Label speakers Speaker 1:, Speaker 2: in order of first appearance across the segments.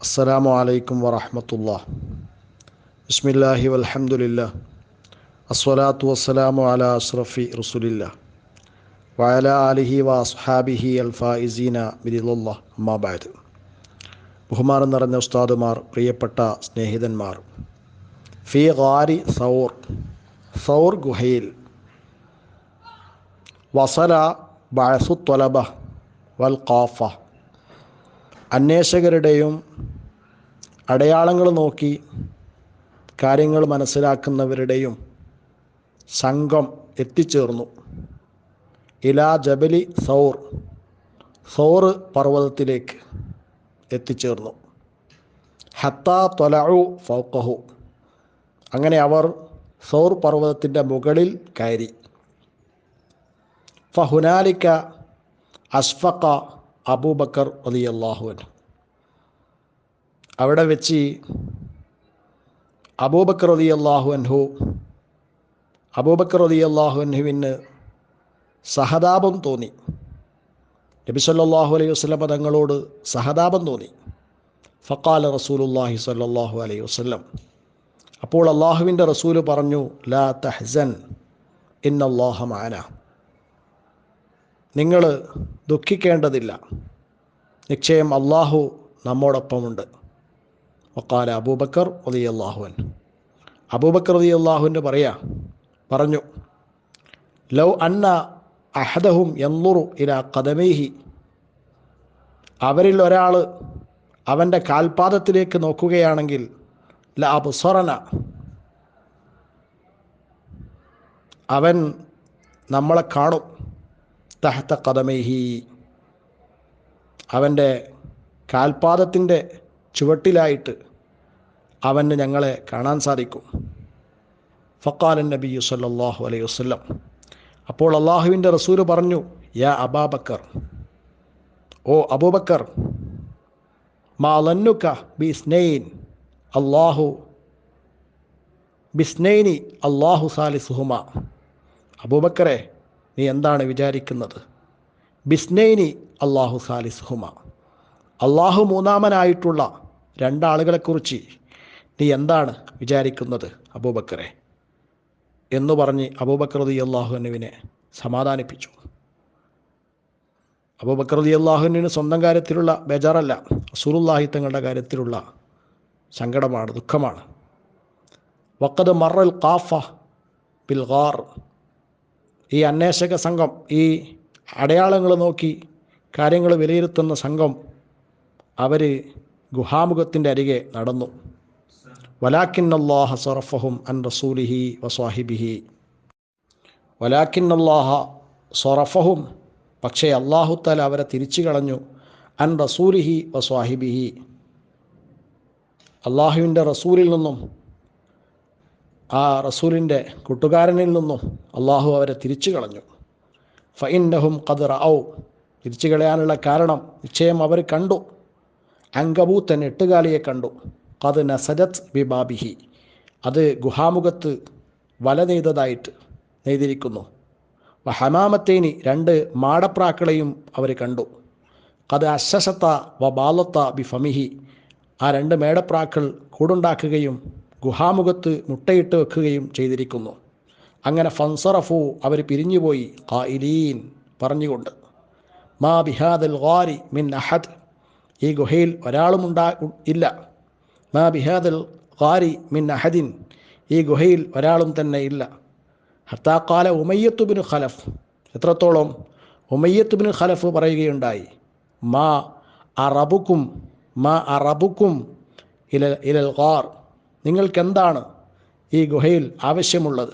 Speaker 1: അസ്സലാമു അലൈക്കും വറഹമത്തുള്ള ബിസ്മില്ലാഹി വൽഹംദുലില്ലാ അസ്വലാത്തു വസ്സലാമു അല അഷ്റഫി റസുലില്ല വഅല ആലിഹി വ അസ്ഹാബിഹി അൽ ഫായിസീന ബിരിലുള്ള അമ്മാബാദ് ബഹുമാനം നിറഞ്ഞ ഉസ്താദുമാർ പ്രിയപ്പെട്ട സ്നേഹിതന്മാർ ഫി ഗാരി സൗർ സൗർ ഗുഹയിൽ വസല ബഅസു ത്വലബ വൽ ഖാഫ അന്വേഷകരുടെയും അടയാളങ്ങൾ നോക്കി കാര്യങ്ങൾ മനസ്സിലാക്കുന്നവരുടെയും സംഘം എത്തിച്ചേർന്നു. ഇലാ ജബലി സൗർ സൗർ പർവതത്തിലേക്ക് എത്തിച്ചേർന്നു. ഹത്ത തൊലഉ ഫൗക്കഹു അങ്ങനെ അവർ സൗർ പർവതത്തിന്റെ മുകളിൽ കയറി. ഫഹുനാലിക്ക അഷ്ഫക്ക അബൂബക്കർ അലി അള്ളാഹുവൻ അവിടെ വെച്ച് അബൂബക്കർ അലി അള്ളാഹു അൻഹു അബൂബക്കർ അലി അള്ളാഹു അൻഹുവിന് സഹതാപം തോന്നി. നബി സല്ലാഹു അലൈഹി വസ്ലം തങ്ങളോട് സഹതാപം തോന്നി. ഫക്കാല റസൂലുല്ലാഹി സല്ലാഹു അലൈഹി വസ്ലം അപ്പോൾ അള്ളാഹുവിന്റെ റസൂൽ പറഞ്ഞു ലാ തഹ്സൻ ഇന്നല്ലാഹ മാന നിങ്ങൾ ദുഃഖിക്കേണ്ടതില്ല. നിശ്ചയം അള്ളാഹു നമ്മോടൊപ്പമുണ്ട്. ഒക്കാല അബൂബക്കർ ഒലി അള്ളാഹുവൻ അബൂബക്കർ ഒലി അള്ളാഹുവിന്റെ പറയാ പറഞ്ഞു ലൗ അന്ന അഹദഹും എന്നുറു ഇല കദമേഹി അവരിൽ ഒരാൾ അവന്റെ കാൽപാദത്തിലേക്ക് നോക്കുകയാണെങ്കിൽ ല അവൻ നമ്മളെ കാണും. തഹത്ത കദമൈഹി. അവന്റെ കാൽപാദത്തിന്റെ ചുവട്ടിലായിട്ട് അവന് ഞങ്ങളെ കാണാൻ സാധിക്കും. ഫക്കാലൻ നബി സല്ലാഹു അലൈഹി വസ്ലം അപ്പോൾ അള്ളാഹുവിന്റെ റസൂൽ പറഞ്ഞു യാ അബാബക്കർ ഓ അബൂബക്കർ മാലന്നുക്ക ലന്നുക ബിസ്നൈൻ അള്ളാഹു ബിസ്നൈനി അള്ളാഹു സാലിസുഹുമ. അബൂബക്കറെ നീ എന്താണ് വിചാരിക്കുന്നത്? ബിസ്നൈനി അള്ളാഹു സാലിസ്ഹുമ അള്ളാഹു മൂന്നാമനായിട്ടുള്ള രണ്ടാളുകളെക്കുറിച്ച് നീ എന്താണ് വിചാരിക്കുന്നത് അബൂബക്കറെ? എന്ന് പറഞ്ഞ് അബൂബക്കർ റതി അള്ളാഹുനുവിനെ സമാധാനിപ്പിച്ചു. അബൂബക്കർ അള്ളാഹുനുവിന് സ്വന്തം കാര്യത്തിലുള്ള ബേജാറല്ല. സുറുല്ലാഹി തങ്ങളുടെ കാര്യത്തിലുള്ള സങ്കടമാണ് ദുഃഖമാണ്. വക്കത് മറൽ കാഫ ബിൽ ഗാർ ഈ അന്വേഷക സംഘം ഈ അടയാളങ്ങൾ നോക്കി കാര്യങ്ങൾ വിലയിരുത്തുന്ന സംഘം അവർ ഗുഹാമുഖത്തിന്റെ അരികെ നടന്നു. വലാക്കിന്നല്ലാഹ സൊറഫഹും അൻ റസൂലിഹി വസ്വാഹിബിഹി വലാക്കിന്നല്ലാഹ സൊറഫഹും പക്ഷേ അള്ളാഹുത്താല അവരെ തിരിച്ചു കളഞ്ഞു. അൻ റസൂലിഹി വസ്വാഹിബിഹി അള്ളാഹുവിന്റെ റസൂലിൽ നിന്നും ആ റസൂലിന്റെ കൂട്ടുകാരനിൽ നിന്നും അള്ളാഹു അവരെ തിരിച്ചു കളഞ്ഞു. ഫൈൻഡഹും ഖദർ ഔ തിരിച്ചു കളയാനുള്ള കാരണം നിശ്ചയം അവർ കണ്ടു. അങ്കബൂത്തൻ എട്ടുകാലിയെ കണ്ടു. കത് നസരത് ബിബാബിഹി അത് ഗുഹാമുഖത്ത് വല നെയ്തതായിട്ട് നെയ്തിരിക്കുന്നു. ഹമാമത്തേനി രണ്ട് മാടപ്രാക്കളെയും അവർ കണ്ടു. കത് അശ്വസത്ത വ ബാലത്ത ബി ഫമിഹി. ആ രണ്ട് മേടപ്രാക്കൾ കൂടുണ്ടാക്കുകയും ഗുഹാമുഖത്ത് മുട്ടയിട്ട് വെക്കുകയും ചെയ്തിരിക്കുന്നു. അങ്ങനെ ഫൻസറഫു അവർ പിരിഞ്ഞുപോയി. ഖായിലീൻ പറഞ്ഞുകൊണ്ട് മാ ബിഹാദൽ ഖാരി മിൻ അഹദ്. ഈ ഗുഹയിൽ ഒരാളും ഉണ്ടാ ഇല്ല. മാ ബിഹാദൽ ഖാരി മിൻ അഹദിൻ. ഈ ഗുഹയിൽ ഒരാളും തന്നെ ഇല്ല. ഹത്താക്കാല ഉമയ്യത്തുബിന് ഖലഫ്. എത്രത്തോളം ഉമയ്യത്തുബിന് ഖലഫ് പറയുകയുണ്ടായി. മാ അറബുക്കും മാ അറബുക്കും ഇല ഇലൽ ഗാർ നിങ്ങൾക്കെന്താണ് ഈ ഗുഹയിൽ ആവശ്യമുള്ളത്?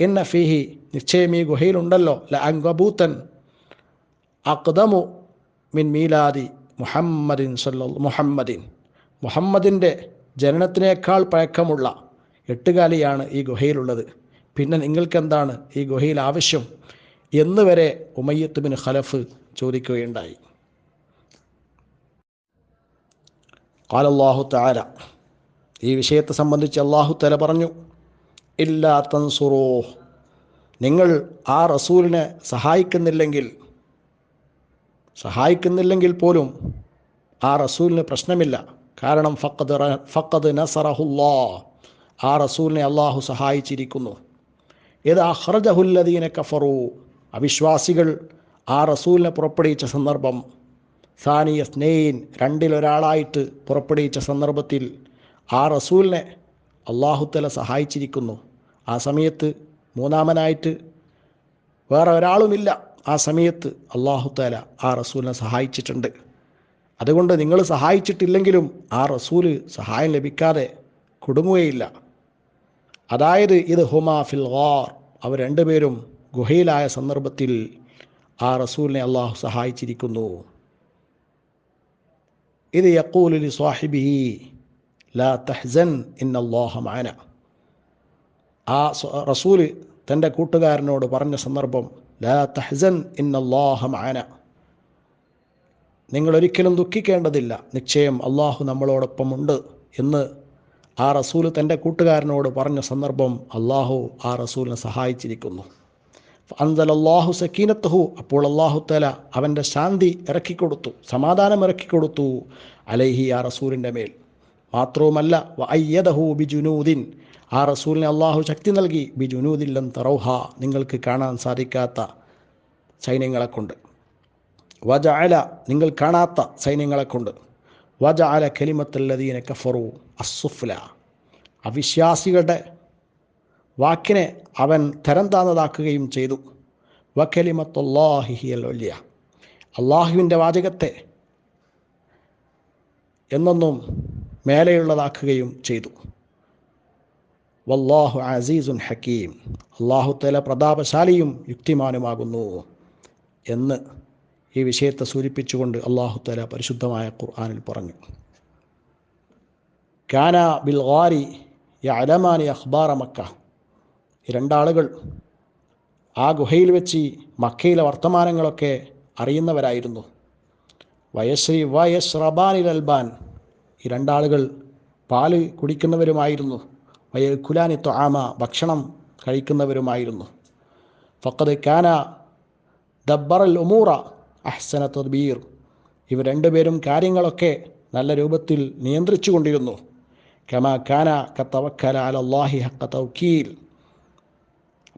Speaker 1: ഇന്ന ഫിഹി നിശ്ചയം ഈ ഗുഹയിലുണ്ടല്ലോ. ല അങ്കബൂത്തൻ അക്ദമു മിൻ മീലാദി മുഹമ്മദിൻ സല്ല മുഹമ്മദിൻ. മുഹമ്മദിന്റെ ജനനത്തിനേക്കാൾ പഴക്കമുള്ള എട്ടുകാലിയാണ് ഈ ഗുഹയിലുള്ളത്. പിന്നെ നിങ്ങൾക്കെന്താണ് ഈ ഗുഹയിൽ ആവശ്യം? എന്ന് വരെ ഉമയ്യത്ത് ബിൻ ഖലഫ് ചോദിക്കുകയുണ്ടായി. قال الله താല ഈ വിഷയത്തെ സംബന്ധിച്ച് അള്ളാഹു തല പറഞ്ഞു ഇല്ലാ തൻസുറോ. നിങ്ങൾ ആ റസൂലിനെ സഹായിക്കുന്നില്ലെങ്കിൽ സഹായിക്കുന്നില്ലെങ്കിൽ പോലും ആ റസൂലിന് പ്രശ്നമില്ല. കാരണം ഫക്കത് ഫക്കത് നസറഹുല്ലാ. ആ റസൂലിനെ അള്ളാഹു സഹായിച്ചിരിക്കുന്നു. ഇത് ഹർജഹുല്ലദീനെ കഫറു. അവിശ്വാസികൾ ആ റസൂലിനെ പുറപ്പെടുവിച്ച സന്ദർഭം സാനിയ സ്നെയിൻ രണ്ടിലൊരാളായിട്ട് പുറപ്പെടുവിച്ച സന്ദർഭത്തിൽ ആ റസൂലിനെ അള്ളാഹുത്തല സഹായിച്ചിരിക്കുന്നു. ആ സമയത്ത് മൂന്നാമനായിട്ട് വേറെ ഒരാളുമില്ല. ആ സമയത്ത് അള്ളാഹുത്താല ആ റസൂലിനെ സഹായിച്ചിട്ടുണ്ട്. അതുകൊണ്ട് നിങ്ങൾ സഹായിച്ചിട്ടില്ലെങ്കിലും ആ റസൂൽ സഹായം ലഭിക്കാതെ കുടുങ്ങുകയില്ല. അതായത് ഇത് ഹുമാ ഫിൽ ഗാർ അവർ രണ്ടുപേരും ഗുഹയിലായ സന്ദർഭത്തിൽ ആ റസൂലിനെ അള്ളാഹു സഹായിച്ചിരിക്കുന്നു. ഇത് യക്കൂലി സ്വാഹിബിഹി ലാ തഹ്സൻ ഇന്നല്ലാഹ മാന ആ റസൂൽ തന്റെ കൂട്ടുകാരനോട് പറഞ്ഞ സന്ദർഭം ലാ തഹ്സൻ ഇന്നല്ലാഹ മാന നിങ്ങൾ ഒരിക്കലും ദുഃഖിക്കേണ്ടതില്ല. നിശ്ചയം അള്ളാഹു നമ്മളോടൊപ്പമുണ്ട് എന്ന് ആ റസൂൽ തന്റെ കൂട്ടുകാരനോട് പറഞ്ഞ സന്ദർഭം അള്ളാഹു ആ റസൂലിനെ സഹായിച്ചിരിക്കുന്നു. അൻസലല്ലാഹു സക്കീനത്തഹു അപ്പോൾ അള്ളാഹു തല അവന്റെ ശാന്തി ഇറക്കിക്കൊടുത്തു സമാധാനം ഇറക്കിക്കൊടുത്തു അലൈഹി ആ റസൂലിന്റെ മേൽ. മാത്രവുമല്ല ബിജുനൂദിൻ. ആ റസൂലിനെ അള്ളാഹു ശക്തി നൽകി ബിജുനൂദില്ലം തറൗഹ നിങ്ങൾക്ക് കാണാൻ സാധിക്കാത്ത സൈന്യങ്ങളെ കൊണ്ട് വജ അല നിങ്ങൾ കാണാത്ത സൈന്യങ്ങളെ കൊണ്ട് വജ അല കലിമത്തല്ലദീന കഫറു അസുഫ്ല അവിശ്വാസികളുടെ വാക്കിനെ അവൻ തരം താന്നതാക്കുകയും ചെയ്തു. വക്കലിമത്തല്ലാഹിഹിയൽ വലിയ അള്ളാഹുവിന്റെ വാചകത്തെ എന്നൊന്നും മേലെയുള്ളതാക്കുകയും ചെയ്തു. വല്ലാഹു അസീസുൻ ഹക്കീം. അള്ളാഹു തല പ്രതാപശാലിയും യുക്തിമാനുമാകുന്നു എന്ന് ഈ വിഷയത്തെ സൂചിപ്പിച്ചുകൊണ്ട് അള്ളാഹു തല പരിശുദ്ധമായ ഖുർആാനിൽ പറഞ്ഞു. കാന ബിൽ ഗാരി യലമാനി അഖ്ബാറ മക്ക. ഈ രണ്ടാളുകൾ ആ ഗുഹയിൽ വെച്ച് മക്കയിലെ വർത്തമാനങ്ങളൊക്കെ അറിയുന്നവരായിരുന്നു. വയശ്രീ റബാനിൽ അൽബാൻ ഈ രണ്ടാളുകൾ പാൽ കുടിക്കുന്നവരുമായിരുന്നു. വയൽ വയൽക്കുലാനി ത്വാമ ഭക്ഷണം കഴിക്കുന്നവരുമായിരുന്നു. ഫക്കത് കാന ദബ്ബറൽ ഉമൂറ അഹ്സന തദ്ബീർ. ഇവർ രണ്ടുപേരും കാര്യങ്ങളൊക്കെ നല്ല രൂപത്തിൽ നിയന്ത്രിച്ചു കൊണ്ടിരുന്നു. കമാ കാന കത്തവക്കല അലല്ലാഹി ഹക്ക തൗക്കീൽ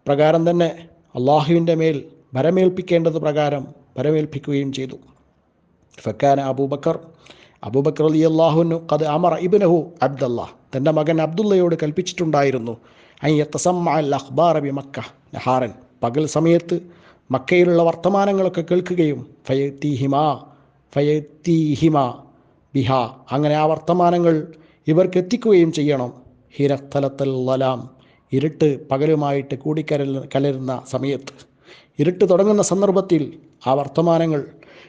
Speaker 1: പ്രകാരം തന്നെ അള്ളാഹുവിന്റെ മേൽ ഭരമേൽപ്പിക്കേണ്ടത് പ്രകാരം ഭരമേൽപ്പിക്കുകയും ചെയ്തു. ഫക്കാന അബൂബക്കർ അബൂബക്കർ അലി അള്ളാഹുനു കത് അമർ ഇബിനഹു അബ്ദല്ലാ തന്റെ മകൻ അബ്ദുള്ളയോട് കൽപ്പിച്ചിട്ടുണ്ടായിരുന്നു. അയ്യത്തസമ്മ അഖ്ബാർ ബി മക്ക നഹാറൻ പകൽ സമയത്ത് മക്കയിലുള്ള വർത്തമാനങ്ങളൊക്കെ കേൾക്കുകയും ഫയത്തിഹിമ ഫയത്തിഹിമ ബിഹ. അങ്ങനെ ആ വർത്തമാനങ്ങൾ ഇവർക്ക് എത്തിക്കുകയും ചെയ്യണം. ഹിരത്തലത്തൽ ലലാം ഇരുട്ട് പകലുമായിട്ട് കൂടിക്കരൽ കലരുന്ന സമയത്ത്. ഇരുട്ട് തുടങ്ങുന്ന സന്ദർഭത്തിൽ ആ വർത്തമാനങ്ങൾ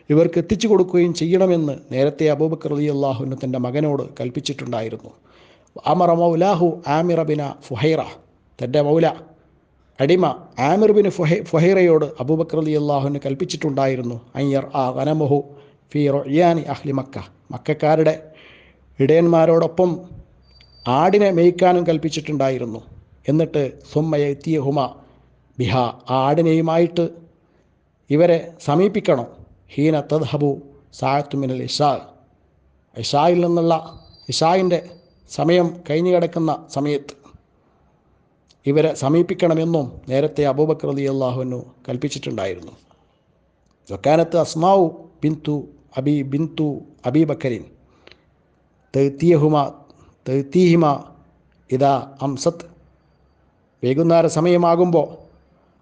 Speaker 1: ഇവർക്ക് എത്തിച്ചു കൊടുക്കുകയും ചെയ്യണമെന്ന് നേരത്തെ അബൂബക്കർ അലി അള്ളാഹുവിന് തന്റെ മകനോട് കൽപ്പിച്ചിട്ടുണ്ടായിരുന്നു. അമറ മൗലാഹു ആമിറ ബിന ഫുഹൈറ തന്റെ മൗല അടിമ ആമിർ ഫുഹൈ ഫുഹൈറയോട് അബൂബക്കർ അലി അള്ളാഹുവിന് കൽപ്പിച്ചിട്ടുണ്ടായിരുന്നു. അയ്യർ ആ വനമുഹു ഫി റൊയ്യാനി അഹ്ലി മക്ക മക്കാരുടെ ഇടയന്മാരോടൊപ്പം ആടിനെ മേയ്ക്കാനും കൽപ്പിച്ചിട്ടുണ്ടായിരുന്നു. എന്നിട്ട് സുമ്മയെത്തിയ ഹുമ ബിഹ ആ ആടിനെയുമായിട്ട് ഇവരെ സമീപിക്കണം. ഹീന തദ്ഹബു സായത്തുമിനൽ ഇഷാ ഇഷായിൽ നിന്നുള്ള ഇഷായിന്റെ സമയം കഴിഞ്ഞു കിടക്കുന്ന സമയത്ത് ഇവരെ സമീപിക്കണമെന്നും നേരത്തെ അബൂബക്കർ അലി അള്ളാഹുവിനു കൽപ്പിച്ചിട്ടുണ്ടായിരുന്നു. വക്കാനത്ത് അസ്മാവു ബിന്തു അബി ബിന്തു അബീബക്കരിൻ തെഹ്തിയഹുമ തെഹ്തിഹിമ ഇതാ അംസത്ത് വൈകുന്നേര സമയമാകുമ്പോൾ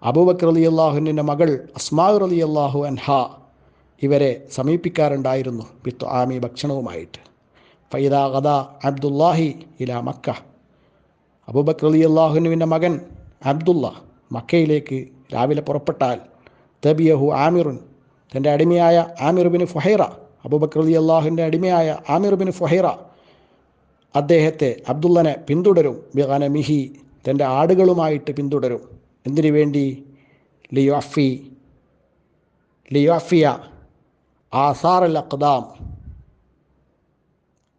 Speaker 1: അബൂബക്കർ അലി അള്ളാഹുവിന്റെ മകൾ അസ്മാവ് അലി അള്ളാഹു അൻഹ ഇവരെ സമീപിക്കാറുണ്ടായിരുന്നു. വിത്ത് ആമി ഭക്ഷണവുമായിട്ട്. ഫൈദ ഗദ അബ്ദുല്ലാഹി ഇല മക്ക. അബൂബക്കർ അലി അള്ളാഹുനുവിന്റെ മകൻ അബ്ദുള്ള മക്കയിലേക്ക് രാവിലെ പുറപ്പെട്ടാൽ തബിയഹു ആമിറുൻ. തന്റെ അടിമയായ ആമിർ ഫുഹൈറ അബൂബക്കർ അലി അള്ളാഹുവിന്റെ അടിമയായ ആമിർ ഫുഹൈറ അദ്ദേഹത്തെ അബ്ദുള്ളനെ പിന്തുടരും. ബിഗാന മിഹി തന്റെ ആടുകളുമായിട്ട് പിന്തുടരും. എന്തിനു വേണ്ടി? ലിയോഫി ലിയോഫിയ ആസാർ അൽ അഖ്ദാം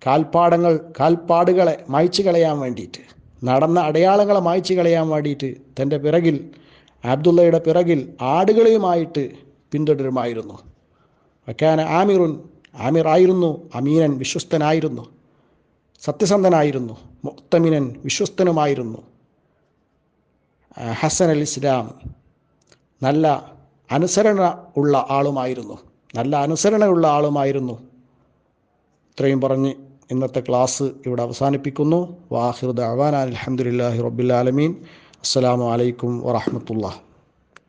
Speaker 1: കാൽപ്പാടങ്ങൾ കാൽപ്പാടുകളെ മായ്ച്ചു കളയാൻ വേണ്ടിയിട്ട് നടന്ന അടയാളങ്ങളെ മായ്ച്ചു കളയാൻ വേണ്ടിയിട്ട് തന്റെ പിറകിൽ അബ്ദുള്ളയുടെ പിറകിൽ ആടുകളെയുമായിട്ട് പിന്തുടരുമായിരുന്നു. വക്കാന ആമിറുൻ ആമിർ ആയിരുന്നു അമീനൻ വിശ്വസ്തനായിരുന്നു സത്യസന്ധനായിരുന്നു മുക്തമിനൻ വിശ്വസ്തനുമായിരുന്നു. ഹസൻ അൽ ഇസ്ലാം നല്ല അനുസരണ ഉള്ള ആളുമായിരുന്നു. നല്ല അനുസരണയുള്ള ആളുമായിരുന്നു. ഇത്രയും പറഞ്ഞ് ഇന്നത്തെ ക്ലാസ് ഇവിടെ അവസാനിപ്പിക്കുന്നു. വാഹിർ ദഅവാന അലഹമുല്ലാഹി റബ്ബിൽ ആലമീൻ. അസ്സലാമു അലൈക്കും വറഹമത്തുള്ള